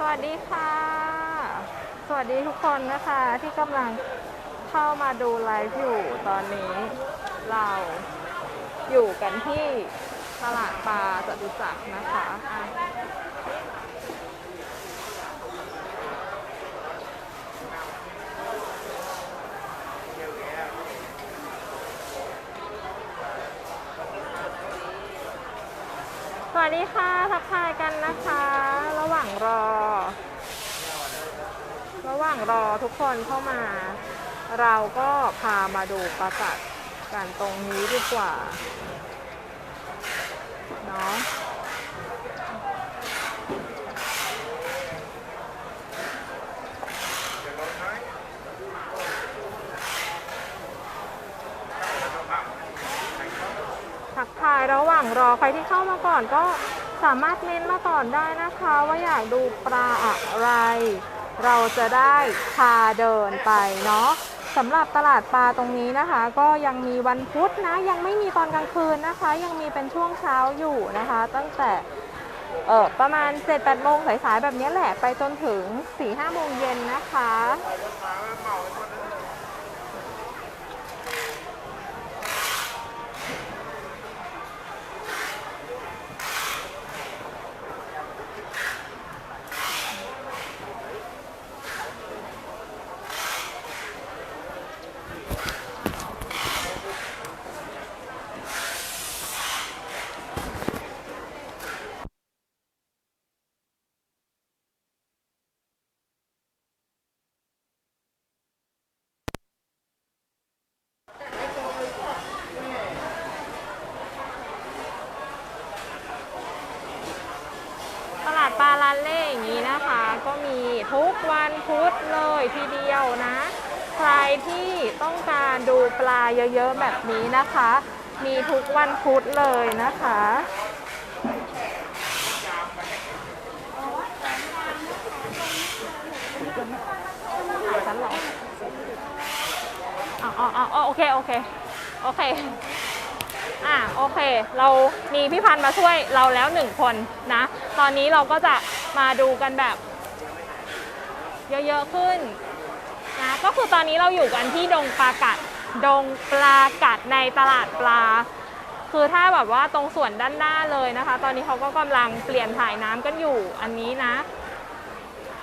สวัสดีค่ะ สวัสดีทุกคนนะคะที่กำลังเข้ามาดูไลฟ์อยู่ตอนนี้ เราอยู่กันที่ตลาดปลาจตุจักรนะคะ วัสดีค่ะทักทายกันนะคะ ระหว่างรอ ระหว่างรอทุกคนเข้ามา เราก็พามาดูประกาศกันตรงนี้ดีกว่าเนาะทักทาย ระหว่างรอใครที่เข้ามาก่อนก็สามารถเม้นมาก่อนได้นะคะ ว่าอยากดูปลาอะไร เราจะได้พาเดินไปเนาะสำหรับตลาดปลาตรงนี้นะคะ ก็ยังมีวันพุธนะ ยังไม่มีตอนกลางคืนนะคะ ยังมีเป็นช่วงเช้าอยู่นะคะ ตั้งแต่เออประมาณ7-8โมงสายๆแบบนี้แหละไปจนถึง4-5โมงเย็นนะคะ ตลาดปลาลานเล่อย่างนี้นะคะ ก็มีทุกวันพุธเลยทีเดียวนะ ใคร ที่ต้องการดูปลาเยอะๆแบบนี้นะคะ มีทุกวันพุธเลยนะคะ ฉันหรออ๋ออ๋อโอเค โอเค โอเค อะ โอเค เรามีพี่พันธ์มาช่วยเราแล้วหนึ่งคนนะ ตอนนี้เราก็จะมาดูกันแบบ เยอะๆขึ้น ก็คือตอนนี้เราอยู่กันที่ดงปลากัด ดงปลากัดในตลาดปลา คือถ้าแบบว่าตรงส่วนด้านหน้าเลยนะคะ ตอนนี้เขาก็กำลังเปลี่ยนถ่ายน้ำกันอยู่ อันนี้นะ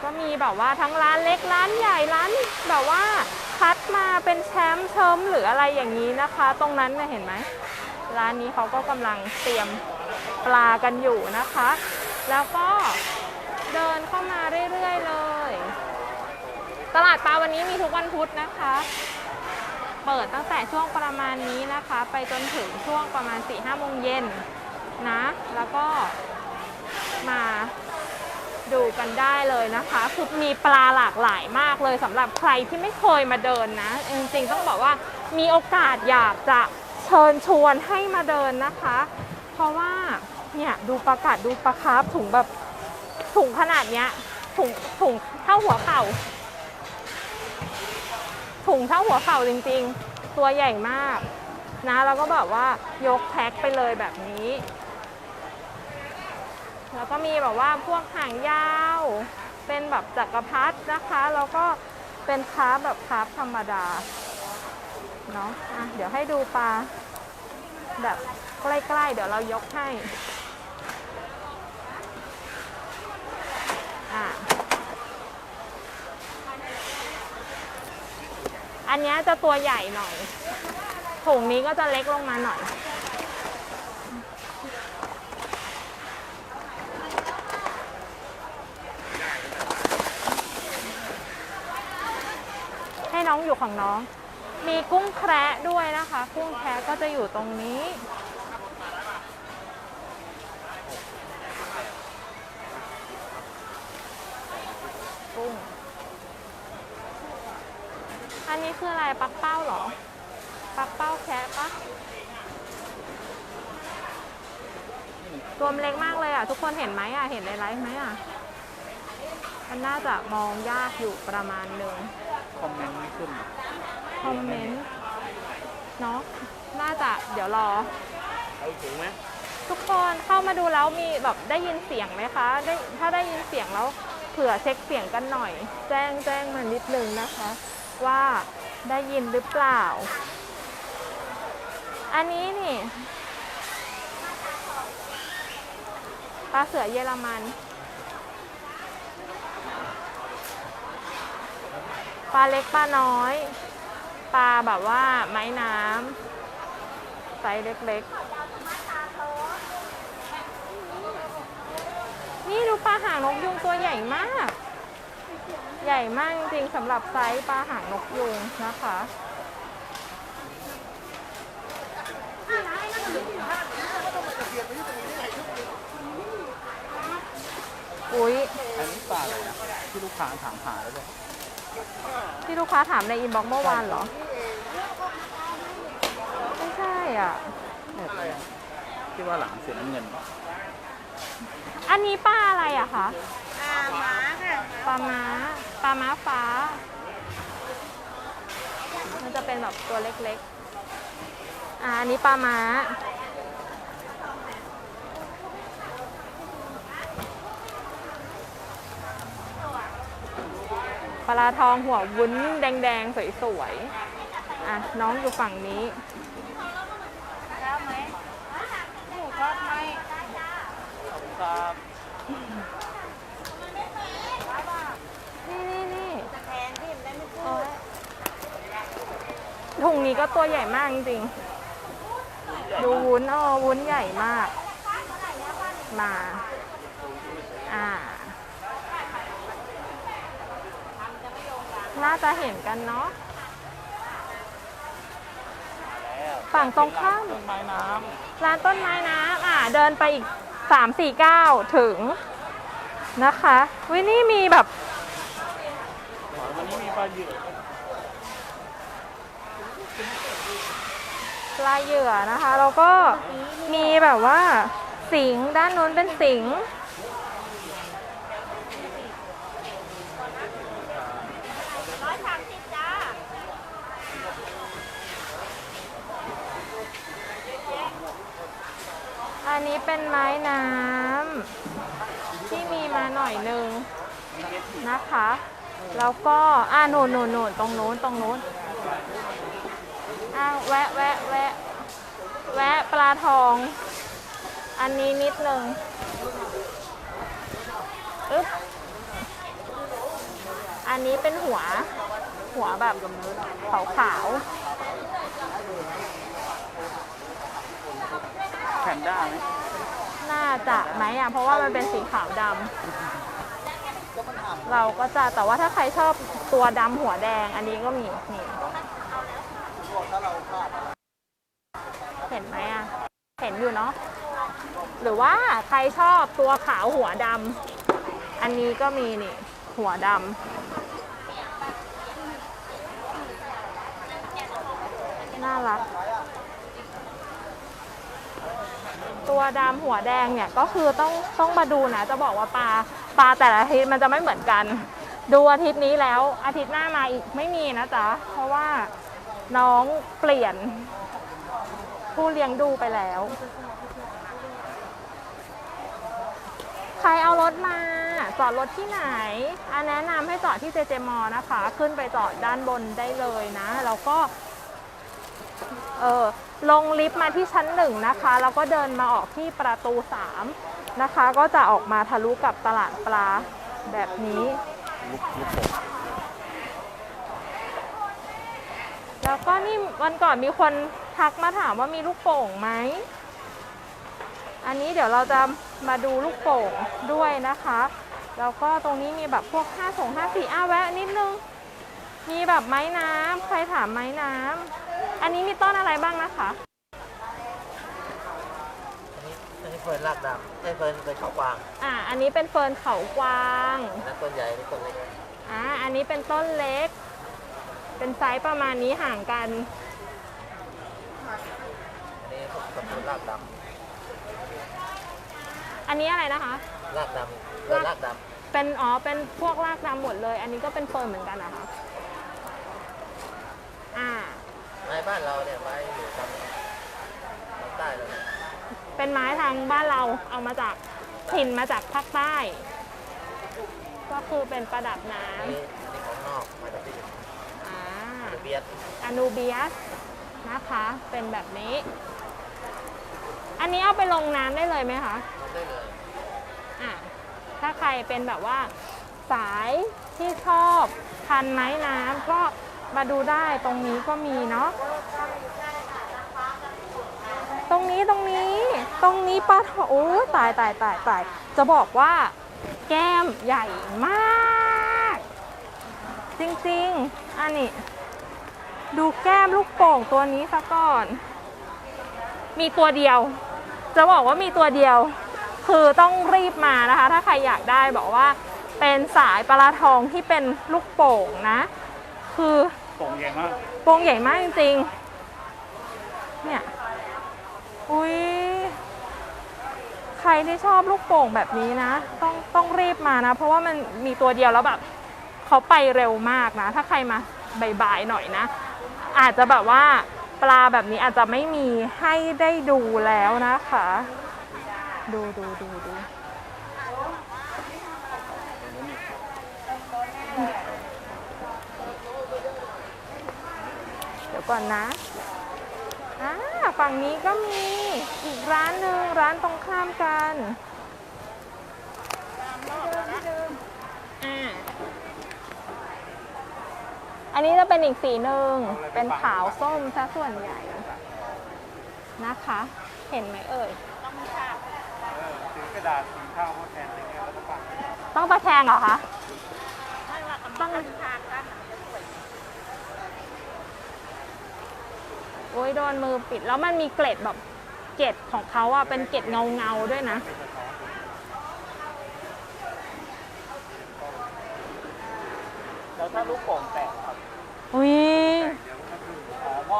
ก็มีแบบว่าทั้งร้านเล็กร้านใหญ่ร้านแบบว่าคัดมาเป็นแชมป์เชิมหรืออะไรอย่างนี้นะคะ ตรงนั้นเนี่ยเห็นไหมร้านนี้เขาก็กำลังเตรียมปลากันอยู่นะคะ แล้วก็เดินเข้ามาเรื่อยๆเลย ตลาดปลาวันนี้มีทุกวันพุธนะคะ เปิดตั้งแต่ช่วงประมาณนี้นะคะ ไปจนถึงช่วงประมาณ4ี่ห้าโมงเย็นนะ แล้วก็มาดูกันได้เลยนะคะคือมีปลาหลากหลายมากเลยสำหรับใครที่ไม่เคยมาเดินนะ จริงๆต้องบอกว่ามีโอกาสอยากจะเชิญชวนให้มาเดินนะคะ เพราะว่าเนี่ยดูปลากาศดูปลาคาร์ฟถุงแบบถุงขนาดเนี้ยถุงถุงเท่าหัวเข่า ถุงเท่าหัวเข่าจริงๆ ตัวใหญ่มาก นะแล้วก็แบบว่ายกแพ็คไปเลยแบบนี้ แล้วก็มีแบบว่าพวกหางยาว เป็นแบบจักรพรรดินะคะ แล้วก็เป็นคาร์ฟแบบคาร์ฟธรรมดาเนาะอะเดี๋ยวให้ดูปลาแบบใกล้ๆ เดี๋ยวเรายกให้อะ อันนี้จะตัวใหญ่หน่อยถุงนี้ก็จะเล็กลงมาหน่อย ให้น้องอยู่ของน้อง มีกุ้งแคระด้วยนะคะ กุ้งแคระก็จะอยู่ตรงนี้ กุ้ง อั นนี้คืออะไรปักเป้าเหรอ ปักเป้าแคะปะตัวมันเล็กมากเลยอะ ทุกคนเห็นไหมอะ เห็นในไลฟ์ไหมอะ มันน่าจะมองยากอยู่ประมาณหนึ่งคอมเมนต์ไม่ขึ้นคอมเมนต์เนาะน่าจะเดี๋ยวรอ เอาถุงไหมทุกคนเข้ามาดูแล้วมีแบบได้ยินเสียงไหมคะได้ถ้าได้ยินเสียงแล้วเผื่อเช็คเสียงกันหน่อย แจ้งแจ้งมานิดนึงนะคะ ว่าได้ยินหรือเปล่า อันนี้นี่ปลาเสือเยอรมัน ปลาเล็กปลาน้อย ปลาแบบว่าไม้น้ำไซส์เล็กๆ นี่ดูปลาหางนกยุงตัวใหญ่มาก ใหญ่มากจริงๆสำหรับไซส์ปลาหางนกยุงนะคะอุ๊ยอันนี้ปลาอะไรนะที่ลูกค้าถามหาแล้วเลยที่ลูกค้าถามในอินบ็อกซ์เมื่อวานเหรอ ไม่ใช่อะ ที่ว่าหลังเสียน้ำเงิน อันนี้ป้าอะไรอะคะอ่าม้าค่ะ ปลาม้าป ลาม้าฟ้า มันจะเป็นแบบตัวเล็กๆ อ่าอันนี้ปลาม้า ปลาทองหัววุ้นแดงๆ สวยๆ อะน้องอยู่ฝั่งนี้ชอบไหมหนูชอบไหมครับ นี่นี่นี่ แทนที่มันได้ไม่พู โอ๊ ด ย ถุงนี้ก็ตัวใหญ่มากจริงๆดูวุ้นอ๋อวุ้นใหญ่มาก มา อ่า น่าจะเห็นกันเนาะฝั่งตรงข้ามต้นไม้น้ร้านต้นไม้น้ำอ่าเดินไปอีก3 4 9ถึงนะคะวินี่มีแบบำวันนี้มีปลาเหยื่อป ลายเหยื่อนะคะแล้วก็มีแบบว่าสิงด้านนู้นเป็นสิงอันนี้เป็นไม้น้ำที่มีมาหน่อยนึงนะคะ แล้วก็อ่าหนูนหนูนหนูนตรงนู้นตรงนู้น อะแวะแวะแวะแวะปลาทอง อันนี้นิดนึงอึ๊บอันนี้เป็นหัว หัวแบบขาวขาวแพนด้าไหมๆน่าจะไหมอะ เพราะว่ามันเป็นสีขาวดำเราก็จะแต่ว่าถ้าใครชอบตัวดำหัวแดง อันนี้ก็มีนี่เห็นไหมอะ เห็นอยู่เนาะ หรือว่าใครชอบตัวขาวหัวดำ อันนี้ก็มีนี่ หัวดำน่ารัก ตัวดำหัวแดงเนี่ยก็คือต้องต้องมาดูนะ จะบอกว่าปลาปลาแต่ละอาทิตย์มันจะไม่เหมือนกัน ดูอาทิตย์นี้แล้วอาทิตย์หน้ามาอีกไม่มีนะจ๊ะ เพราะว่าน้องเปลี่ยน ผู้เลี้ยงดูไปแล้ว ใครเอารถมา จอดรถที่ไหนอันแนะนำให้จอดที่เจเจมอนะคะ ขึ้นไปจอดด้านบนได้เลยนะ แล้วก็ เออลงลิฟต์มาที่ชั้นหนึ่งนะคะ แล้วก็เดินมาออกที่ประตูสามนะคะ ก็จะออกมาทะลุกับตลาดปลาแบบนี้ แล้วก็นี่วันก่อนมีคน ทักมาถามว่ามีลูกโป่งไหม อันนี้เดี๋ยวเราจะมาดูลูกโป่งด้วยนะคะ แล้วก็ตรงนี้มีแบบพวก5ส่ง5สีอ้าแวะนิดนึง มีแบบไม้น้ำใครถามไม้น้ำ อันนี้มีต้นอะไรบ้างนะคะอันนี้เฟิร์นรากดำไอ้ยเฟิร์นเฟิร์นเขากวาง อ่า อันนี้เป็นเฟิร์นเขากวางอันนั้นต้นใหญ่อันนี่ต้นเล็ก อ่า อันนี้เป็นต้นเล็ก เป็นไซส์ประมาณนี้ห่างกัน อันนี้พวกสมุนรากดอันนี้อะไรนะคะำรากดำเฟิร์นรากดเป็นอ๋อเป็นพวกรากดำหมดเลย อันนี้ก็เป็นเฟิร์นเหมือนกันนะคะอ่าำไม้บ้านเราเนี่ยไม้อยู่ทางทางใต้เราเนี่ยเป็นไม้ทางบ้านเราเอามาจากถิ่นมาจากภาคใต้ ก็คือเป็นประดับน้อันนี้อันนี้ของนอกมาจากที่อื่นำอ่า เบียด อนูเบียส นะคะ เป็นแบบนี้ อันนี้เอาไปลงน้ำได้เลยไหมคะทำได้เลยอะถ้าใครเป็นแบบว่าสายที่ชอบพันไม้น้ำก็มาดูได้ตรงนี้ก็มีเนาะตรงนี้ตรงนี้ ตรงนี้ปลาทองโอ้ยตายตายตายตายจะบอกว่าแก้มใหญ่มาก จริง ๆ อันนี้ ดูแก้มลูกโป่งตัวนี้ซะก่อน มีตัวเดียว จะบอกว่ามีตัวเดียว คือต้องรีบมานะคะ ถ้าใครอยากได้บอกว่า เป็นสายปลาทองที่เป็นลูกโป่งนะ คือโป่งใหญ่มากโป่งใหญ่มากจริงๆ เนี่ย อุ้ยใครที่ชอบลูกโป่งแบบนี้นะ ต้องต้องรีบมานะ เพราะว่ามันมีตัวเดียวแล้วแบบเขาไปเร็วมากนะ ถ้าใครมาบ่ายๆหน่อยนะ อาจจะแบบว่าปลาแบบนี้อาจจะไม่มีให้ได้ดูแล้วนะคะ ดูดูดูดูเดี๋ยวก่อนนะอ่าฝั่งนี้ก็มีอีกร้านหนึ่งร้านตรงข้ามกันอ่า อันนี้จะเป็นอีกสีหนึ่งเป็นขาวส้มซะส่วนใหญ่นะคะ เห็นไหมเอ่ยเออถือกระดาษสีข้าวมาแทนอะไรเงี้ยแล้วก็ปักต้องตะแคงเหรอคะต้องโอ้ยโดนมือปิดแล้วมันมีเกล็ดแบบเกล็ดของเขาอะเป็นเกล็ดเงาเงาๆด้วยนะแล้วถ้าลูกโป่งแตกครับอุ้ย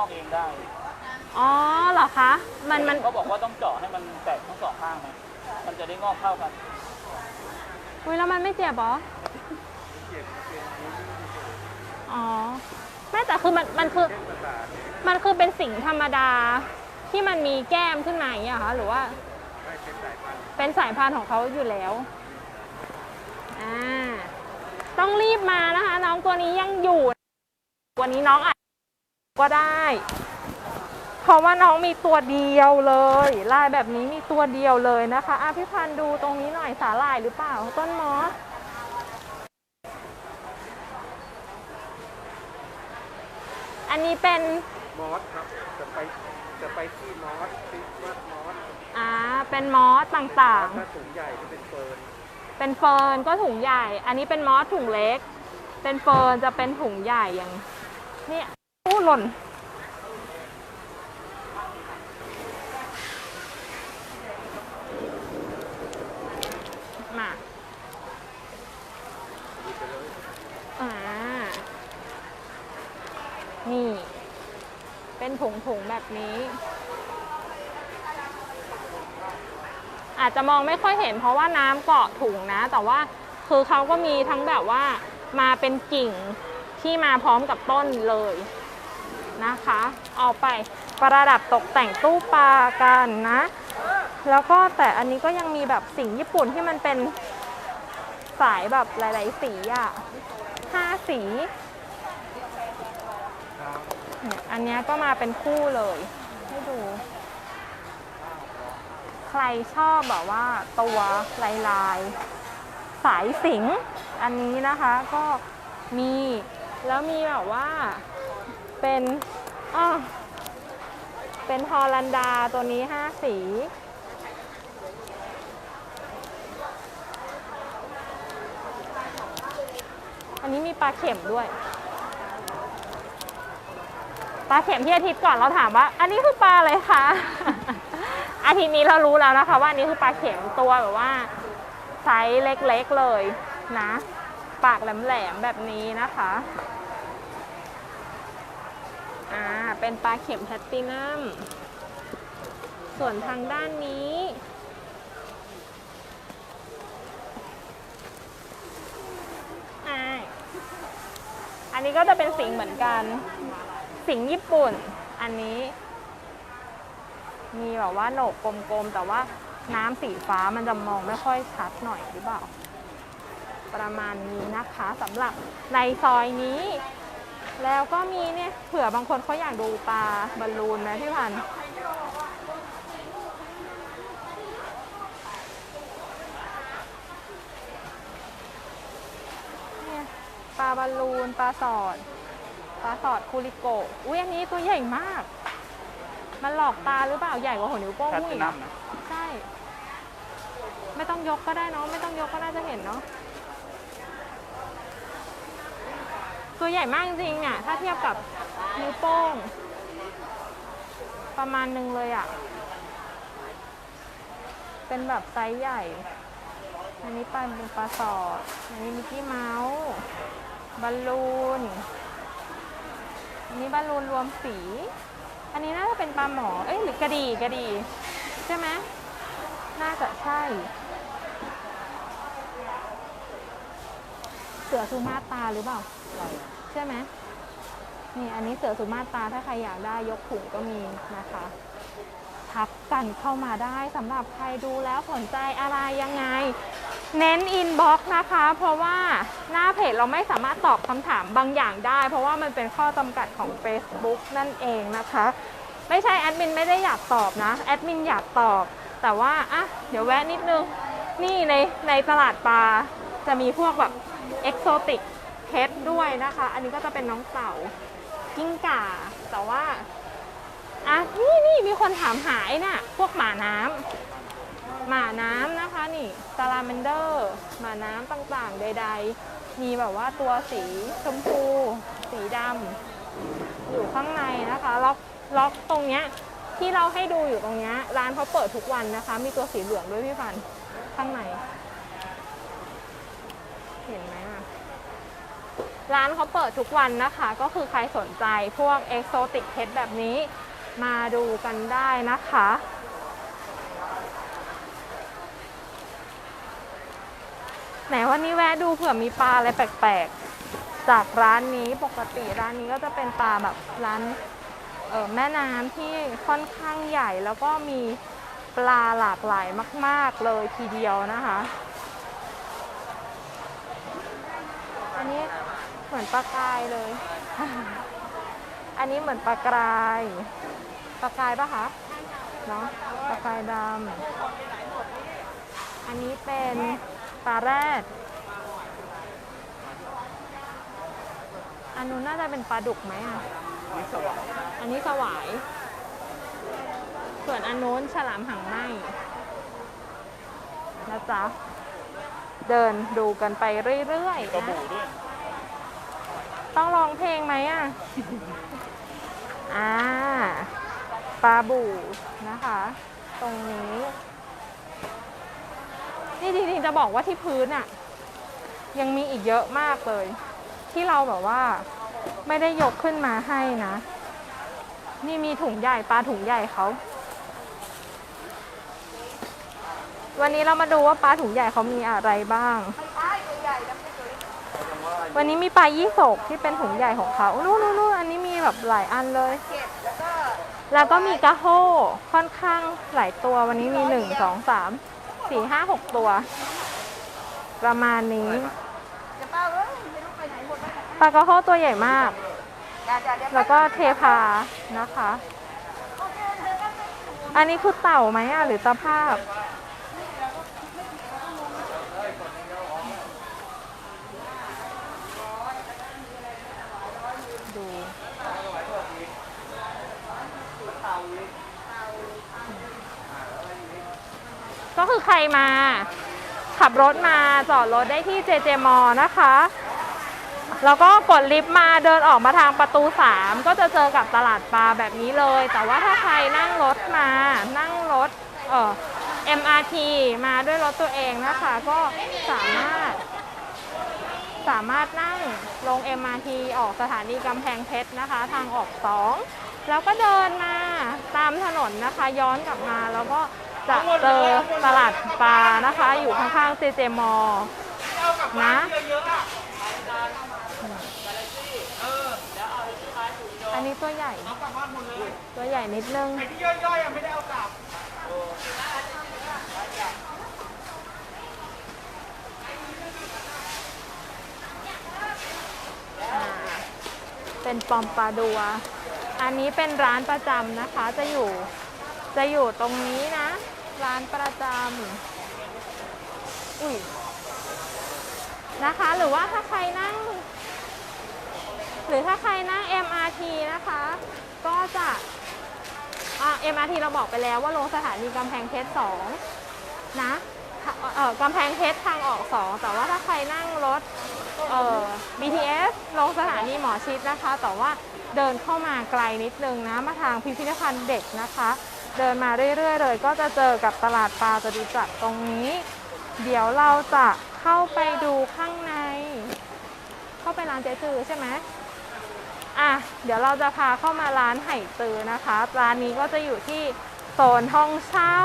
อ๋องอกเองได้อ๋อเหรอคะ มันมันเขาบอกว่าต้องเจาะให้มันแตกทั้งสองข้างไหมมันจะได้งอกเข้ากันอุ้ยแล้วมันไม่เจ็บเหรออ๋อไม่แต่คือมันมันคือมันคือเป็นสิ่งธรรมดาที่มันมีแก้มขึ้นมาอย่างเงี้ยเหรอคะหรือว่าเป็นสายพันธุ์ของเขาอยู่แล้วอ่าต้องรีบมานะคะ น้องตัวนี้ยังอยู่วันนี้น้องอาจ ก็ได้ เพราะว่าน้องมีตัวเดียวเลย ลายแบบนี้มีตัวเดียวเลยนะคะอะพี่พันธุ์ดูตรงนี้หน่อยสาหร่ายหรือเปล่า ต้นมอสอันนี้เป็นมอสครับจะไปจะไปที่มอสซิสวัสมอสอ่าเป็นมอสต่างถ้าถุงใหญ่จะเป็นเฟิร์นๆเป็นเฟิร์นก็ถุงใหญ่ อันนี้เป็นมอสถุงเล็ก เป็นเฟิร์นจะเป็นถุงใหญ่อย่างเนี่ย อู้หล่นมาอ่า นี่ เป็นถุงถุงๆแบบนี้ อาจจะมองไม่ค่อยเห็นเพราะว่าน้ำเกาะถุงนะ แต่ว่าคือเขาก็มีทั้งแบบว่ามาเป็นกิ่งที่มาพร้อมกับต้นเลย นะคะ เอาไปประดับตกแต่งตู้ปลากันนะ แล้วก็แต่อันนี้ก็ยังมีแบบสิ่งญี่ปุ่นที่มันเป็นสายแบบหลาย ๆ สีอะห้าสีเนี่ยอันนี้ก็มาเป็นคู่เลย ให้ดู ใครชอบแบบว่าตัวลายลายๆสายสิง อันนี้นะคะก็มีแล้วมีแบบว่า เป็นอ้อเป็นฮอลันดาตัวนี้5สี อันนี้มีปลาเข็มด้วย ปลาเข็มที่อาทิตย์ก่อนเราถามว่า อันนี้คือปลาอะไรคะ อาทิตย์นี้เรารู้แล้วนะคะว่าอันนี้คือปลาเข็มตัวแบบว่าไซส์เล็กๆเลยนะ ปากแหลมๆแบบนี้นะคะ อ่า เป็นปลาเข็มแพลตตินัม ส่วนทางด้านนี้ อันนี้ก็จะเป็นสิงห์เหมือนกัน สิงห์ญี่ปุ่น อันนี้ มีแบบว่าโหนกกลมๆ แต่ว่าน้ำสีฟ้ามันจะมองไม่ค่อยชัดหน่อยหรือเปล่า ประมาณนี้นะคะสำหรับในซอยนี้ แล้วก็มีเนี่ยเผื่อบางคนเขาอยากดูปลาบอลลูนไหมพี่พันธุ์เนี่ยปลาบอลลูนปลาสอด ปลาสอดคูริโกะอุ้ยอันนี้ตัวใหญ่มาก มันหลอกตาหรือเปล่าใหญ่กว่าหัวนิ้วโป้งแพลมุ้ติยนัอะมนะใช่ ไม่ต้องยกก็ได้เนาะไม่ต้องยกก็น่าจะเห็นเนาะ ตัวใหญ่มากจริงๆเนี่ยถ้าเทียบกับนิ้วโป้ง ประมาณหนึ่งเลยอะ่ะ เป็นแบบไซส์ใหญ่ อันนี้ปลาเป็นปลาสอด อันนี้มิกกี้เมาส์บอลลูน อันนี้บอลลูนรวมสี อันนี้น่าจะเป็นปลาหมอ เอ้ยหรือกระดีกระดีใช่ไหมน่าจะใช่ เสือสุมาตาหรือเปล่า ช่ไหมนี่อันนี้เสือสุมาตราถ้าใครอยากได้ยกถุงก็มีนะคะทักกันเข้ามาได้สำหรับใครดูแล้วสนใจอะไรยังไง เน้นอินบ็อกซ์นะคะ เพราะว่าหน้าเพจเราไม่สามารถตอบคำถามบางอย่างได้ เพราะว่ามันเป็นข้อจำกัดของ Facebook นั่นเองนะคะ ไม่ใช่แอดมินไม่ได้อยากตอบนะแอดมินอยากตอบ แต่ว่าอะเดี๋ยวแวะนิดนึง นี่ในในตลาดปลาจะมีพวกแบบเอกโซติก ด้วยนะคะ อันนี้ก็จะเป็นน้องเต่ากิ้งก่า แต่ว่าอะนี่นี่มีคนถามหายน่ะ พวกหมาน้ำหมาน้ำนะคะนี่ซาลาเมนเดอร์ หมาน้ำต่างๆ ใด ๆ มีแบบว่าตัวสีชมพู สีดำอยู่ข้างในนะคะ ล็อกล็อกตรงเนี้ยที่เราให้ดูอยู่ตรงเนี้ยร้านเขาเปิดทุกวันนะคะ มีตัวสีเหลืองด้วยพี่พัน ข้างใน เห็นไหม ร้านเขาเปิดทุกวันนะคะ ก็คือใครสนใจพวกเอ็กโซติกเพชรแบบนี้มาดูกันได้นะคะ ไหนวันนี้แวะดูเผื่อมีปลาอะไรแปลกๆ จากร้านนี้ปกติร้านนี้ก็จะเป็นปลาแบบร้านเออแม่น้ำที่ค่อนข้างใหญ่แล้วก็มีปลาหลากหลายมาก ๆ เลยทีเดียวนะคะ อันนี้ เหมือนปลากายเลย อันนี้เหมือนปลากราย ปลากายปะคะเนาะปลากายดำ อันนี้เป็นปลาแรด อันนู้นน่าจะเป็นปลาดุกไหมอะนี่สว่างอันนี้สวาย ส่วนอันนู้นฉลามหางไหมนะจ๊ะ เดินดูกันไปเรื่อยกระๆบูนะด้วย ต้องร้องเพลงไหมอะ อ่า ปลาบูนะคะ ตรงนี้ นี่จริงๆจะบอกว่าที่พื้นอะ ยังมีอีกเยอะมากเลย ที่เราแบบว่า ไม่ได้ยกขึ้นมาให้นะ นี่มีถุงใหญ่ปลาถุงใหญ่เขาวันนี้เรามาดูว่าปลาถุงใหญ่เขามีอะไรบ้าง วันนี้มีปลายี่สกที่เป็นถุงใหญ่ของเขานู่นนู่นนู่นอันนี้มีแบบหลายอันเลยแล้วก็มีกระโฮค่อนข้างหลายตัววันนี้มีหนึ่งสองสามสี่ห้าหกตัว ประมาณนี้จะเป้าเอ้ยไม่รู้ไปไหนหมดไปไหนปลากระโฮตัวใหญ่มาก จ้าจ้าเดี๋ยวแล้วก็เทพานะคะอันนี้คือเต่าไหมอะหรือตะภาพ ดู ก็คือใครมา ขับรถมาจอดรถได้ที่เจเจมอนะคะ แล้วก็กดลิฟต์มาเดินออกมาทางประตู 3 ก็จะเจอกับตลาดปลาแบบนี้เลย แต่ว่าถ้าใครนั่งรถมานั่งรถเอ่อ MRT มาด้วยรถตัวเองนะคะ ก็สามารถ สามารถนั่งลง MRT ออกสถานีกำแพงเพชรนะคะ ทางออก 2 แล้วก็เดินมาตามถนนนะคะ ย้อนกลับมาแล้วก็ จะเจอตลาดปลานะคะ อยู่ข้างๆเจเจมอลนะอันนี้ตัวใหญ่ ตัวใหญ่นิดนึงไอ้ที่ย่อยๆไม่ได้เอากลับเป็นปอมปลาดัว อันนี้เป็นร้านประจำนะคะ จะอยู่ จะอยู่ตรงนี้นะ ร้านประจำอุ้ยนะคะ หรือว่าถ้าใครนั่ง หรือถ้าใครนั่ง MRT นะคะ ก็จะอ่า MRT เราบอกไปแล้วว่าลงสถานีกำแพงเพชร2นะเออกำแพงเพชรทางออก2แต่ว่าถ้าใครนั่งรถเอ่อ BTS ลงสถานีหมอชิดนะคะ แต่ว่าเดินเข้ามาไกลนิดนึงนะ มาทางพิพิธภัณฑ์เด็กนะคะ เดินมาเรื่อยๆเลย ก็จะเจอกับตลาดปลาจตุจักรตรงนี้ เดี๋ยวเราจะเข้าไปดูข้างใน เข้าไปร้านเจ๊จือใช่ไหมอะเดี๋ยวเราจะพาเข้ามาร้านไห่ตือนะคะร้านนี้ก็จะอยู่ที่โซนห้องเช่า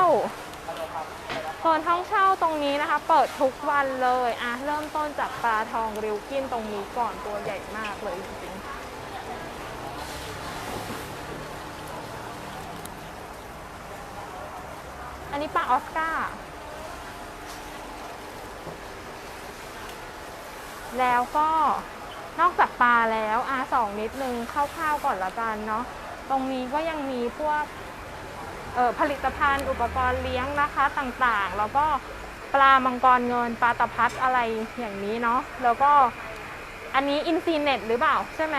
โซนห้องเช่าตรงนี้นะคะ เปิดทุกวันเลยอะเริ่มต้นจากปลาทองริวกินตรงนี้ก่อนตัวใหญ่มากเลยจริงๆ อั นี้ปลาออสการ์แล้วก็นอกจากปลาแล้วอาสองนิดนึงคร่าวๆก่อนละกันเนาะตรงนี้ก็ยังมีพวกผลิตภัณฑ์อุปกรณ์เลี้ยงนะคะต่างๆ แล้วก็ปลามังกรเงินปลาตะพัดอะไรอย่างนี้เนาะแล้วก็อันนี้อินซีเน็ตหรือเปล่าใช่ไหม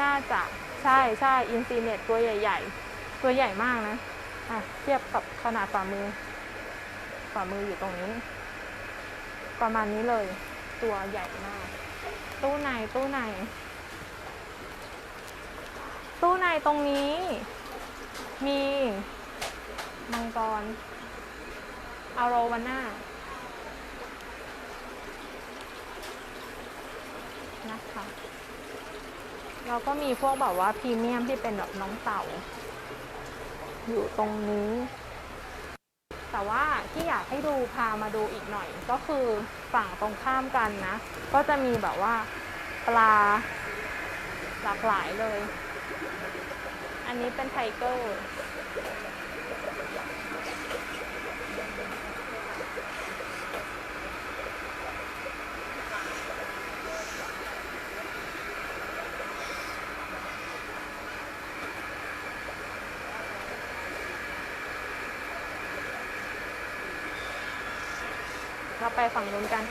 น่าจะใช่ใช่อินซีเน็ตตัวใหญ่ ๆ ตัวใหญ่มากนะ อะเทียบกับขนาดฝ่ามือ ฝ่ามืออยู่ตรงนี้ ประมาณนี้เลย ตัวใหญ่มาก ตู้ในตู้ใน ตู้ในตรงนี้ มีมังกรอารวาน่านะคะแล้วก็มีพวกแบบว่าพรีเมียมที่เป็นแบบน้องเต่า อยู่ตรงนี้ แต่ว่าที่อยากให้ดูพามาดูอีกหน่อย ก็คือฝั่งตรงข้ามกันนะ ก็จะมีแบบว่าปลาหลากหลายเลย อันนี้เป็นไทเกอร์ ไปฝั่งนู้นกัน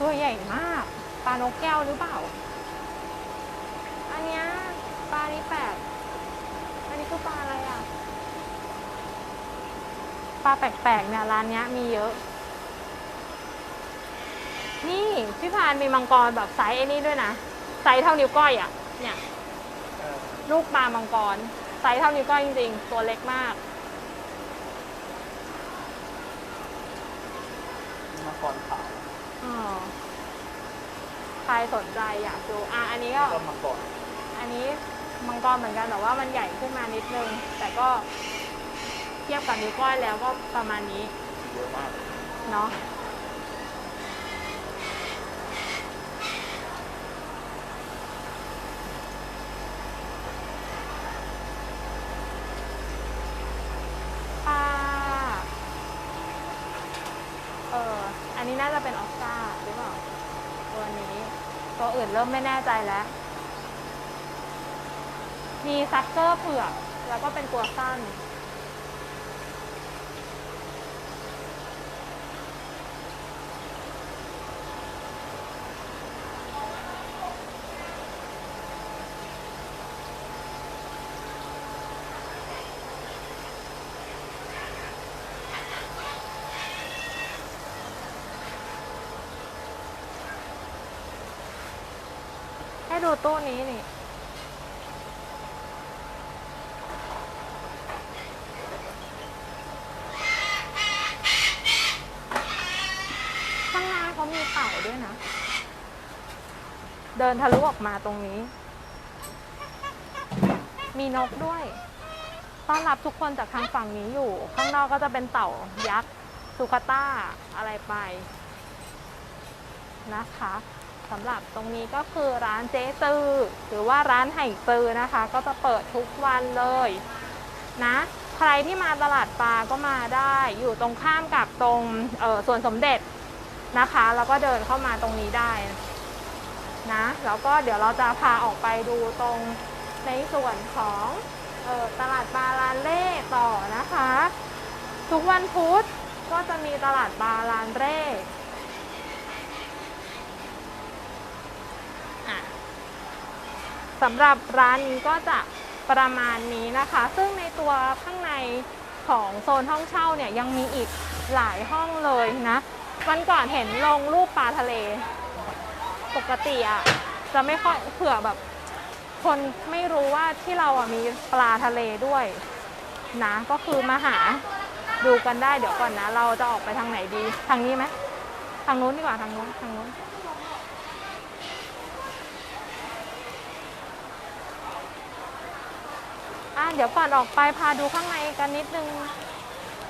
ตัวใหญ่มาก ปลานกแก้วหรือเปล่า อันเนี้ยปลานี้แปลก อันนี้คือปลาอะไรอะ ปลาแปลกๆเนี่ยร้านเนี้ยมีเยอะ นี่พี่พานมีมังกรแบบไซส์ไอ้นี่ด้วยนะไซส์เท่านิ้วก้อยอะ่ะ เนี่ยเออลูกปลามังกรไซส์เท่านิ้วก้อยจริงๆ ตัวเล็กมากมังกรขาวอ๋อใครสนใจอยากดูอะอันนี้ก็แล้วก็มังกรอันนี้มังกรเหมือนกันแต่ว่ามันใหญ่ขึ้นมานิดนึง แต่ก็ เทียบกับนิ้วก้อยแล้วก็ประมาณนี้เยอะมากเนาะปลาเอออันนี้น่าจะเป็นออสการ์หรือเปล่า ตัวนี้ ตัวอื่นเริ่มไม่แน่ใจแล้ว มีซักเกอร์เผือก แล้วก็เป็นตัวสั้น ดูตู้นี้นี่ข้างหน้าเขามีเต่าด้วยนะ เดินทะลุออกมาตรงนี้ มีนกด้วย ต้อนรับทุกคนจากทางฝั่งนี้อยู่ ข้างนอกก็จะเป็นเต่ายักษ์สุคาต้าอะไรไปนะคะ สำหรับตรงนี้ก็คือร้านเจ๊ตือหรือว่าร้านไห่ตือนะคะ ก็จะเปิดทุกวันเลยนะใครที่มาตลาดปลาก็มาได้อยู่ตรงข้ามกับตรงสวนสมเด็จนะคะ แล้วก็เดินเข้ามาตรงนี้ได้นะแล้วก็เดี๋ยวเราจะพาออกไปดูตรงในส่วนของออตลาดปลาลานเล่ต่อนะคะ ทุกวันพุธก็จะมีตลาดปลาลานเร่อะ สำหรับร้านนี้ก็จะประมาณนี้นะคะ ซึ่งในตัวข้างในของโซนห้องเช่าเนี่ยยังมีอีกหลายห้องเลยนะ วันก่อนเห็นลงรูปปลาทะเล ปกติอะจะไม่ค่อยเผื่อแบบ คนไม่รู้ว่าที่เราอะมีปลาทะเลด้วยนะ ก็คือมาหาดูกันได้เดี๋ยวก่อนนะ เราจะออกไปทางไหนดี ทางนี้ไหมทางนู้นดีกว่าทางนู้นทางนู้นอะ เดี๋ยวก่อนออกไปพาดูข้างในกันนิดนึง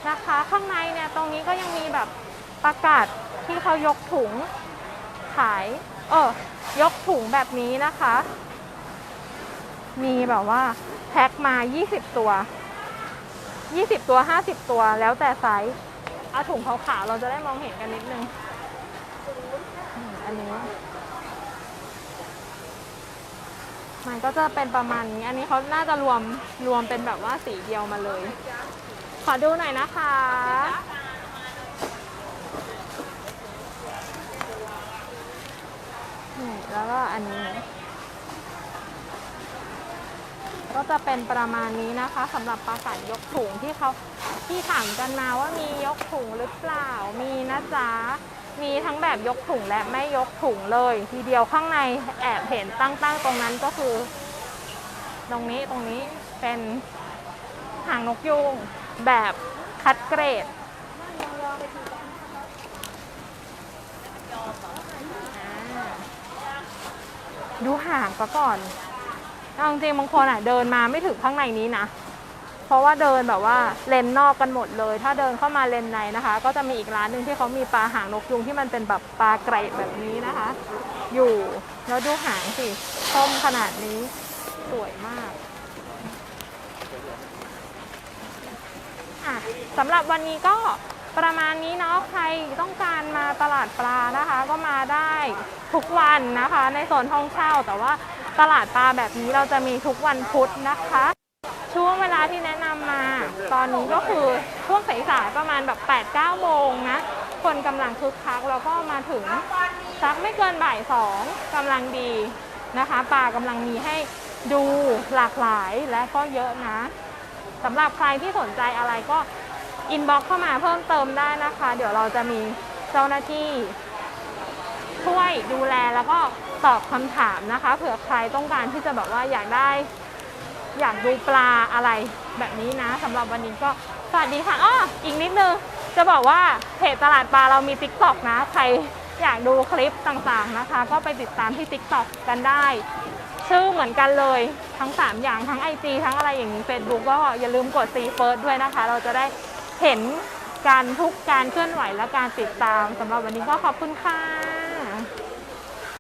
นะคะ ข้างในเนี่ยตรงนี้ก็ยังมีแบบประกาศที่เขายกถุงขายเออยกถุงแบบนี้นะคะ มีแบบว่าแพ็คมา 20 ตัว 20 ตัว 50 ตัวแล้วแต่ไซส์เอาถุงขาวๆเราจะได้มองเห็นกันนิดนึงอันนี้ มันก็จะเป็นประมาณนี้ อันนี้เขาน่าจะรวมรวมเป็นแบบว่าสีเดียวมาเลย ขอดูหน่อยนะคะ นี่แล้วก็อันนี้ ก็จะเป็นประมาณนี้นะคะสำหรับปลากัดยกถุงที่เขาที่ถามกันมาว่ามียกถุงหรือเปล่า มีนะจ๊ะ มีทั้งแบบยกถุงและไม่ยกถุงเลย ทีเดียวข้างในแอบเห็นตั้งๆตรงนั้นก็คือ ตรงนี้ตรงนี้เป็นหางนกยูงแบบคัดเกรดดูห่างก็ก่อนเอาจริงบางคนอะเดินมาไม่ถึงข้างในนี้นะ เพราะว่าเดินแบบว่าเลนนอกกันหมดเลย ถ้าเดินเข้ามาเลนในนะคะ ก็จะมีอีกร้านหนึ่งที่เขามีปลาหางนกยุงที่มันเป็นแบบปลาเกรดแบบนี้นะคะ อยู่แล้วดูหางสิส้มขนาดนี้สวยมากสำหรับวันนี้ก็ประมาณนี้เนาะใครต้องการมาตลาดปลานะคะ ก็มาได้ทุกวันนะคะ ในโซนห้องเช่า แต่ว่าตลาดปลาแบบนี้เราจะมีทุกวันพุธนะคะ ช่วงเวลาที่แนะนำมา ตอนนี้ก็คือช่วงสายๆประมาณแบบ8 9โมงนะ คนกำลังคึกคักแล้วก็มาถึงสักไม่เกินบ่ายสองกำลังดีนะคะปลากำลังมีให้ดูหลากหลายและก็เยอะนะสำหรับใครที่สนใจอะไรก็อินบ็อกเข้ามาเพิ่มเติมได้นะคะ เดี๋ยวเราจะมีเจ้าหน้าที่ช่วยดูแลแล้วก็ตอบคำถามนะคะ เผื่อใครต้องการที่จะแบบว่าอยากได้ อยากดูปลาอะไรแบบนี้นะสำหรับวันนี้ก็สวัสดีค่ะอ้ออีกนิดนึงจะบอกว่าเพจตลาดปลาเรามี t ิ k t o k นะ ใครอยากดูคลิปต่างๆนะคะ ก็ไปติดตามที่ t ิ k t o k กันได้ ชื่อเหมือนกันเลยทั้ง 3 อย่างทั้ง IG ทั้งอะไรอย่างนี้ Facebook ก็อย่าลืมกด C First ด้วยนะคะ เราจะได้เห็นการทุกการเคลื่อนไหวและการติดตามสำหรับวันนี้ก็ขอบคุณค่ะ